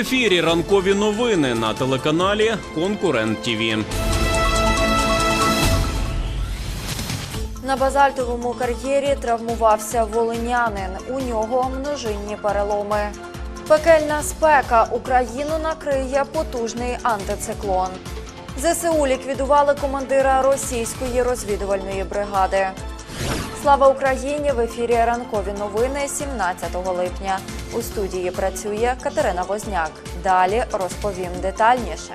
Ефірі ранкові новини на телеканалі Конкурент ТІВІ. На базальтовому кар'єрі травмувався волинянин. У нього множинні переломи. Пекельна спека Україну накриє потужний антициклон. ЗСУ ліквідували командира російської розвідувальної бригади. Слава Україні! В ефірі ранкові новини 17 липня. У студії працює Катерина Возняк. Далі розповім детальніше.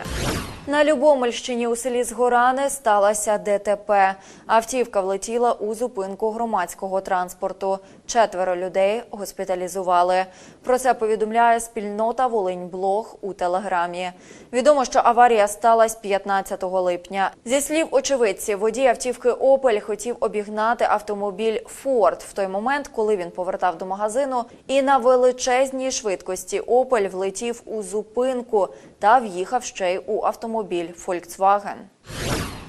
На Любомельщині у селі Згорани сталося ДТП. Автівка влетіла у зупинку громадського транспорту. Четверо людей госпіталізували. Про це повідомляє спільнота Волиньблог у телеграмі. Відомо, що аварія сталася 15 липня. Зі слів очевидців, водій автівки Опель хотів обігнати автомобіль Форд в той момент, коли він повертав до магазину, і на величезній швидкості Опель влетів у зупинку та в'їхав ще й у автомобіль Volkswagen.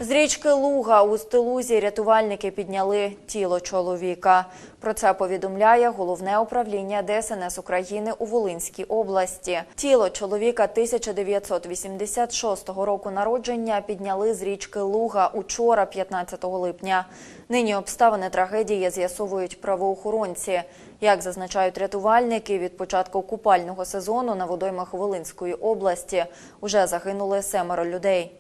З річки Луга у Стелузі рятувальники підняли тіло чоловіка. Про це повідомляє головне управління ДСНС України у Волинській області. Тіло чоловіка 1986 року народження підняли з річки Луга учора, 15 липня. Нині обставини трагедії з'ясовують правоохоронці. Як зазначають рятувальники, від початку купального сезону на водоймах Волинської області уже загинули семеро людей.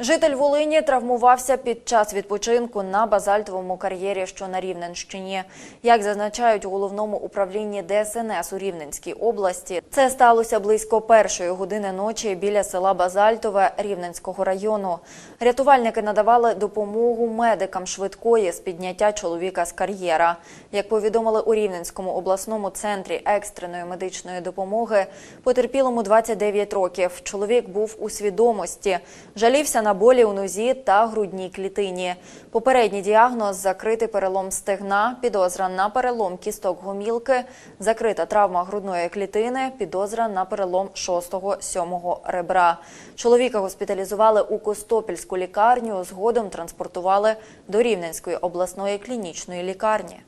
Житель Волині травмувався під час відпочинку на базальтовому кар'єрі, що на Рівненщині. Як зазначають у головному управлінні ДСНС у Рівненській області, це сталося близько першої години ночі біля села Базальтове Рівненського району. Рятувальники надавали допомогу медикам швидкої з підняття чоловіка з кар'єра. Як повідомили у Рівненському обласному центрі екстреної медичної допомоги, потерпілому 29 років. Чоловік був у свідомості, жалівся на болі у нозі та грудній клітині. Попередній діагноз закритий перелом стегна, підозра на перелом кісток гомілки, закрита травма грудної клітини, підозра на перелом 6-7 ребра. Чоловіка госпіталізували у Костопільську лікарню, згодом транспортували до Рівненської обласної клінічної лікарні.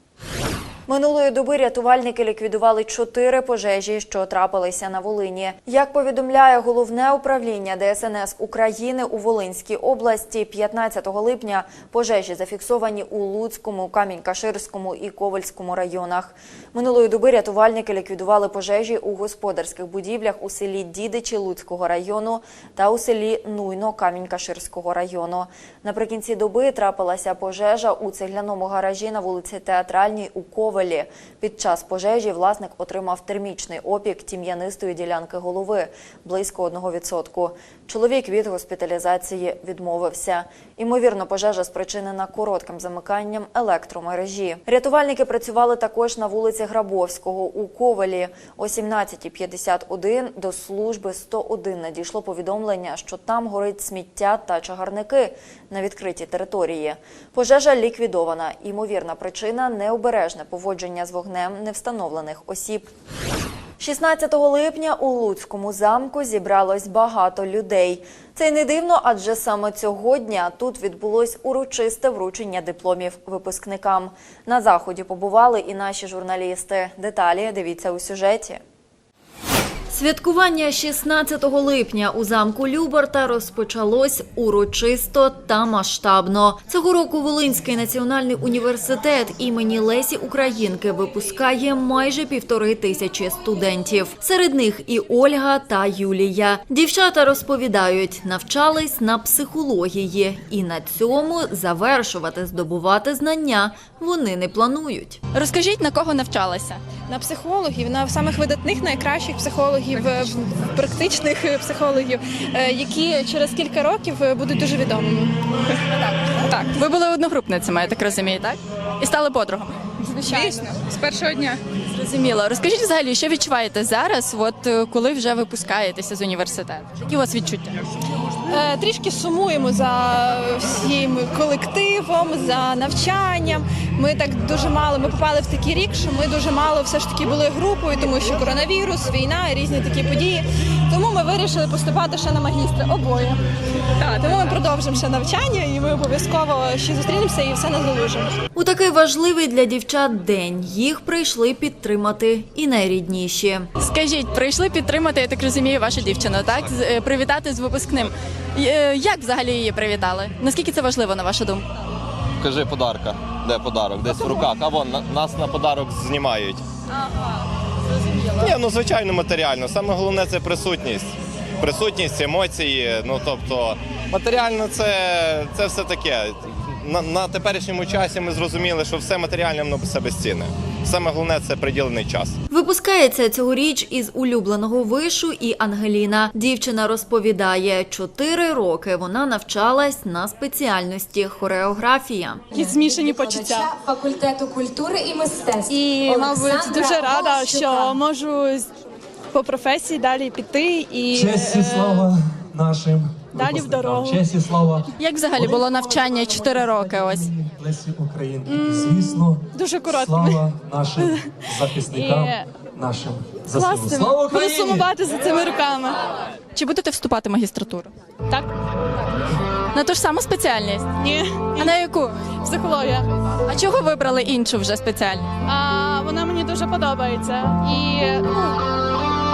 Минулої доби рятувальники ліквідували чотири пожежі, що трапилися на Волині. Як повідомляє головне управління ДСНС України у Волинській області, 15 липня пожежі зафіксовані у Луцькому, Камінь-Каширському і Ковальському районах. Минулої доби рятувальники ліквідували пожежі у господарських будівлях у селі Дідичі Луцького району та у селі Нуйно Камінь-Каширського району. Наприкінці доби трапилася пожежа у цегляному гаражі на вулиці Театральній у Ковалі. Під час пожежі власник отримав термічний опік тім'янистої ділянки голови близько 1%. Чоловік від госпіталізації відмовився. Імовірно, пожежа спричинена коротким замиканням електромережі. Рятувальники працювали також на вулиці Грабовського у Ковалі. О 17.51 до служби 101 надійшло повідомлення, що там горить сміття та чагарники на відкритій території. Пожежа ліквідована. Імовірна причина необережне поводження з вогнем невстановлених осіб. 16 липня у Луцькому замку зібралось багато людей. Це й не дивно, адже саме цього дня тут відбулось урочисте вручення дипломів випускникам. На заході побували і наші журналісти. Деталі дивіться у сюжеті. Святкування 16 липня у замку Любарта розпочалось урочисто та масштабно. Цього року Волинський національний університет імені Лесі Українки випускає майже півтори тисячі студентів. Серед них і Ольга та Юлія. Дівчата розповідають, навчались на психології, і на цьому завершувати здобувати знання вони не планують. Розкажіть, на кого навчалася? На психологів, на самих видатних, найкращих психологів, е, практичних е, психологів, е, які через кілька років будуть дуже відомими. Так, ви були одногрупницями, я так розумію, так? І стали подругами. Звичайно, з першого дня. Зрозуміло. Розкажіть взагалі, що відчуваєте зараз, от коли вже випускаєтеся з університету? Які у вас відчуття? Е, Трішки сумуємо за всім колективом, за навчанням. Ми так дуже мало. Ми попали в такий рік, що ми дуже мало все ж таки були групою, тому що коронавірус, війна, різні такі події. Тому ми вирішили поступати ще на магістра обоє. Так, тому ми продовжимо ще навчання, і ми обов'язково ще зустрінемося і все надолужимо. У такий важливий для дівчат день їх прийшли підтримати і найрідніші. Скажіть, прийшли підтримати, я так розумію, вашу дівчину, так? З- е, Привітати з випускним. Е, Як взагалі її привітали? Наскільки це важливо, на вашу думку? Кажи подарка. Де подарок? Десь в руках. А вон на- нас на подарок знімають. Ні, ну звичайно, матеріально. Саме головне це присутність. Присутність, емоції. Ну тобто, матеріально це, це все таке. На, на теперішньому часі ми зрозуміли, що все матеріальне воно себе безцінне. Саме головне це приділений час. Випускається цьогоріч із улюбленого вишу і Ангеліна. Дівчина розповідає, чотири роки вона навчалась на спеціальності хореографія. Якісь змішані почуття. факультету культури і мистецтв. І, мабуть, дуже рада, що можу по професії далі піти і Честь і е, слава нашим далі в дорогу. Честь і слава Як взагалі було навчання 4 роки? Ось Лесі Українки. І, звісно, дуже короткими. слава нашим захисникам, нашим. Слава Буду сумувати за цими руками. чи будете вступати в магістратуру? Так? На ту ж саму спеціальність? Ні. А на яку? Психологія. А чого вибрали іншу вже спеціальність? А вона мені дуже подобається. І ну,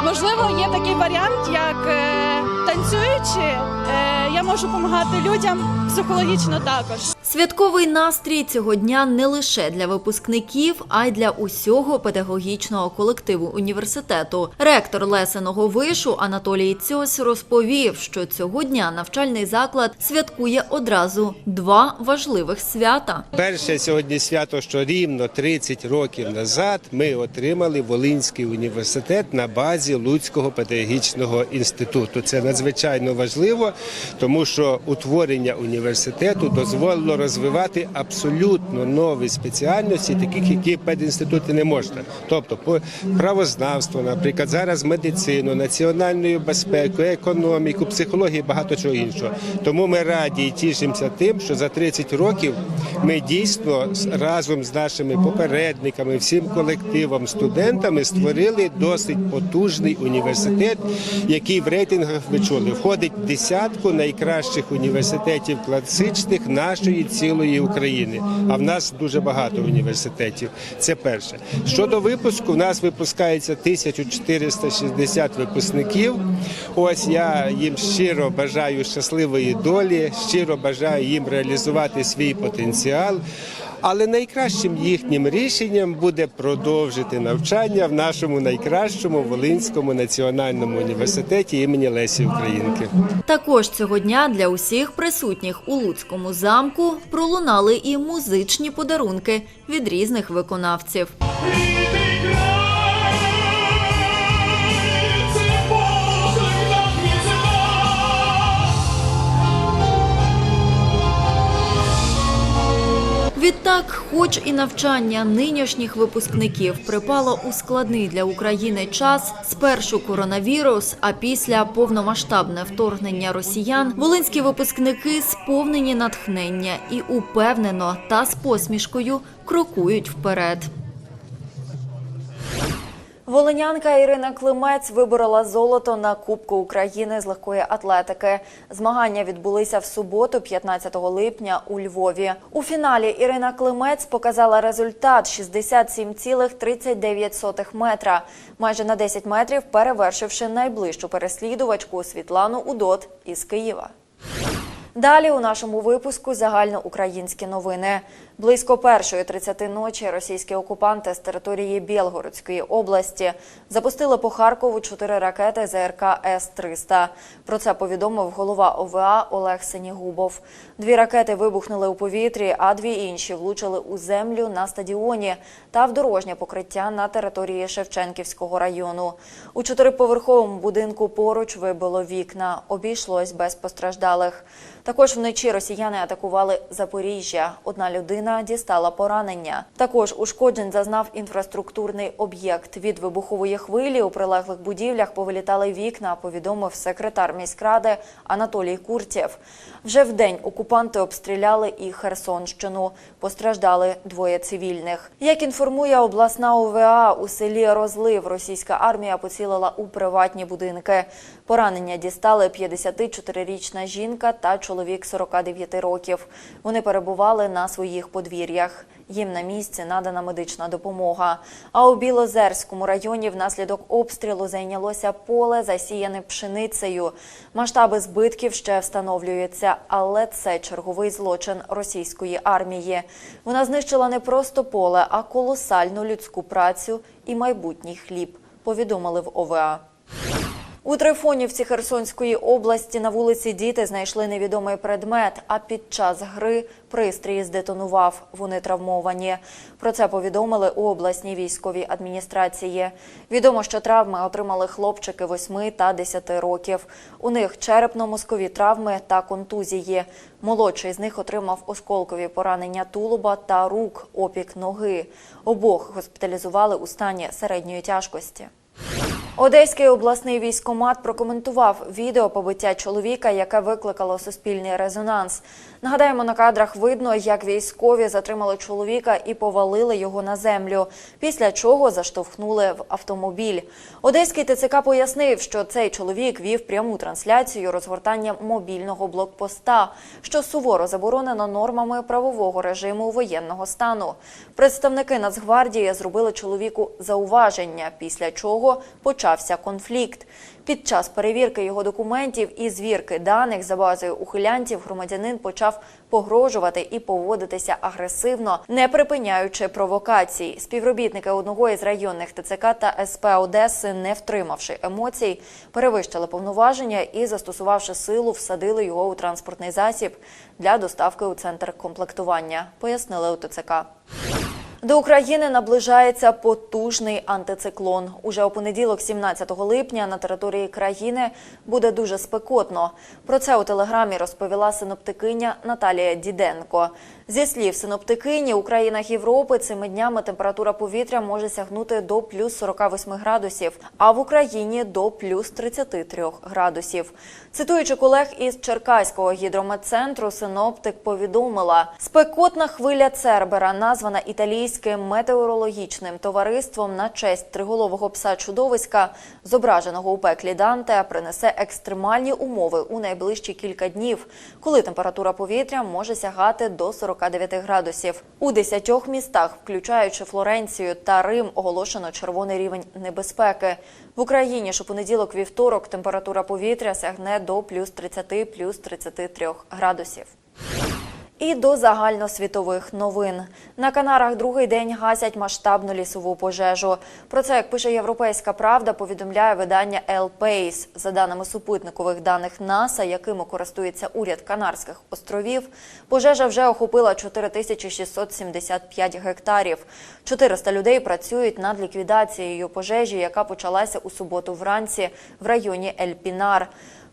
можливо, є такий варіант, як е, танцюючи, е, я можу допомагати людям психологічно також. Святковий настрій цього дня не лише для випускників, а й для усього педагогічного колективу університету. Ректор Лесеного вишу Анатолій Цьось розповів, що цього дня навчальний заклад святкує одразу два важливих свята. Перше сьогодні свято, що рівно 30 років назад ми отримали Волинський університет на базі Луцького педагогічного інституту. Це надзвичайно важливо, тому що утворення університету дозволило розвивати абсолютно нові спеціальності, таких, які педінститути не можна. Тобто правознавство, наприклад, зараз медицину, національну безпеку, економіку, психологію, багато чого іншого. Тому ми раді і тішимося тим, що за 30 років ми дійсно разом з нашими попередниками, всім колективом, студентами створили досить потужний університет, який в рейтингах ви чули, входить в десятку найкращих університетів класичних нашої цілої України. А в нас дуже багато університетів. Це перше. Щодо випуску, в нас випускається 1460 випускників. Ось я їм щиро бажаю щасливої долі, щиро бажаю їм реалізувати свій потенціал. Але найкращим їхнім рішенням буде продовжити навчання в нашому найкращому Волинському національному університеті імені Лесі Українки. Також цього дня для усіх присутніх у Луцькому замку пролунали і музичні подарунки від різних виконавців. Відтак, хоч і навчання нинішніх випускників припало у складний для України час, спершу коронавірус, а після повномасштабне вторгнення росіян, волинські випускники сповнені натхнення і упевнено та з посмішкою крокують вперед. Волинянка Ірина Климець виборола золото на Кубку України з легкої атлетики. Змагання відбулися в суботу, 15 липня, у Львові. У фіналі Ірина Климець показала результат 67,39 метра, майже на 10 метрів перевершивши найближчу переслідувачку Світлану Удот із Києва. Далі у нашому випуску загальноукраїнські новини. Близько першої 30 ночі російські окупанти з території Білгородської області запустили по Харкову чотири ракети ЗРК С-300. Про це повідомив голова ОВА Олег Сенігубов. Дві ракети вибухнули у повітрі, а дві інші влучили у землю на стадіоні та в дорожнє покриття на території Шевченківського району. У чотириповерховому будинку поруч вибило вікна. Обійшлось без постраждалих. Також вночі росіяни атакували Запоріжжя. Одна людина дістала поранення. Також ушкоджень зазнав інфраструктурний об'єкт. Від вибухової хвилі у прилеглих будівлях повилітали вікна, повідомив секретар міськради Анатолій Куртєв. Вже вдень окупанти обстріляли і Херсонщину. Постраждали двоє цивільних. Як інформує обласна ОВА, у селі Розлив російська армія поцілила у приватні будинки. Поранення дістали 54-річна жінка та чоловік 49 років. Вони перебували на своїх подвір'ях. Їм на місці надана медична допомога. А у Білозерському районі внаслідок обстрілу зайнялося поле, засіяне пшеницею. Масштаби збитків ще встановлюються, але це черговий злочин російської армії. Вона знищила не просто поле, а колосальну людську працю і майбутній хліб. Повідомили в ОВА. У Трифонівці Херсонської області на вулиці діти знайшли невідомий предмет, а під час гри пристрій здетонував. Вони травмовані. Про це повідомили у обласній військовій адміністрації. Відомо, що травми отримали хлопчики 8 та 10 років. У них черепно-мозкові травми та контузії. Молодший з них отримав осколкові поранення тулуба та рук, опік ноги. Обох госпіталізували у стані середньої тяжкості. Одеський обласний військомат прокоментував відео побиття чоловіка, яке викликало суспільний резонанс. Нагадаємо, на кадрах видно, як військові затримали чоловіка і повалили його на землю, після чого заштовхнули в автомобіль. Одеський ТЦК пояснив, що цей чоловік вів пряму трансляцію розгортання мобільного блокпоста, що суворо заборонено нормами правового режиму воєнного стану. Представники Нацгвардії зробили чоловіку зауваження, після чого почався конфлікт. Під час перевірки його документів і звірки даних за базою ухилянтів громадянин почав погрожувати і поводитися агресивно, не припиняючи провокацій. Співробітники одного із районних ТЦК та СП Одеси, не втримавши емоцій, перевищили повноваження і, застосувавши силу, всадили його у транспортний засіб для доставки у центр комплектування. Пояснили у ТЦК. До України наближається потужний антициклон. Уже у понеділок, 17 липня, на території країни буде дуже спекотно. Про це у телеграмі розповіла синоптикиня Наталія Діденко. Зі слів синоптикині, у країнах Європи цими днями температура повітря може сягнути до плюс 48 градусів, а в Україні до плюс 33 градусів. Цитуючи колег із Черкаського гідрометцентру, синоптик повідомила, спекотна хвиля Цербера, названа італійським метеорологічним товариством на честь триголового пса чудовиська, зображеного у пеклі Данте, принесе екстремальні умови у найближчі кілька днів, коли температура повітря може сягати до 49 градусів. У 10 містах, включаючи Флоренцію та Рим, оголошено червоний рівень небезпеки. В Україні ж у понеділок вівторок температура повітря сягне до плюс 30, плюс 33 градусів. І до загальносвітових новин на Канарах другий день гасять масштабну лісову пожежу. Про це, як пише Європейська Правда, повідомляє видання El País. За даними супутникових даних НАСА, якими користується уряд Канарських островів, пожежа вже охопила 4675 гектарів. 400 людей працюють над ліквідацією пожежі, яка почалася у суботу вранці в районі Ель-Пінар.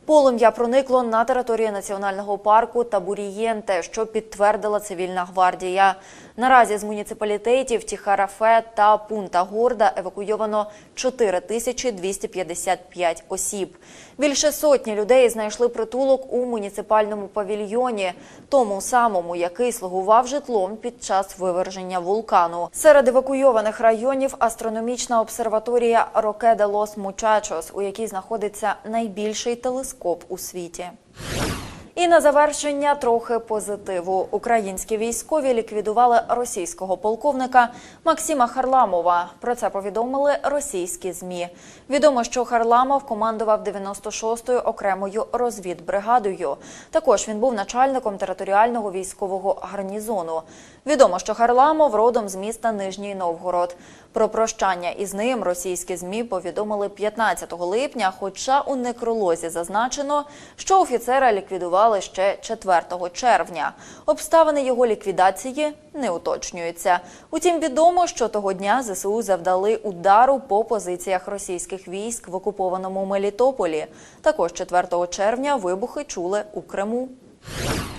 Полум'я проникло на територію національного парку Табурієнте, що підтвердила цивільна гвардія. Наразі з муніципалітетів Тіхарафе та Пунта Горда евакуйовано 4255 осіб. Більше сотні людей знайшли притулок у муніципальному павільйоні, тому самому, який слугував житлом під час виверження вулкану. Серед евакуйованих районів астрономічна обсерваторія Роке де лос Мучачос, у якій знаходиться найбільший телескоп у світі. І на завершення трохи позитиву. Українські військові ліквідували російського полковника Максима Харламова. Про це повідомили російські змі. Відомо, що Харламов командував 96-ю окремою розвідбригадою. Також він був начальником територіального військового гарнізону. Відомо, що Харламов родом з міста Нижній Новгород. Про прощання із ним російські змі повідомили 15 липня. Хоча у некролозі зазначено, що офіцера ліквідували ще 4 червня. Обставини його ліквідації не уточнюються. Утім, відомо, що того дня ЗСУ завдали удару по позиціях російських військ в окупованому Мелітополі. Також 4 червня вибухи чули у Криму.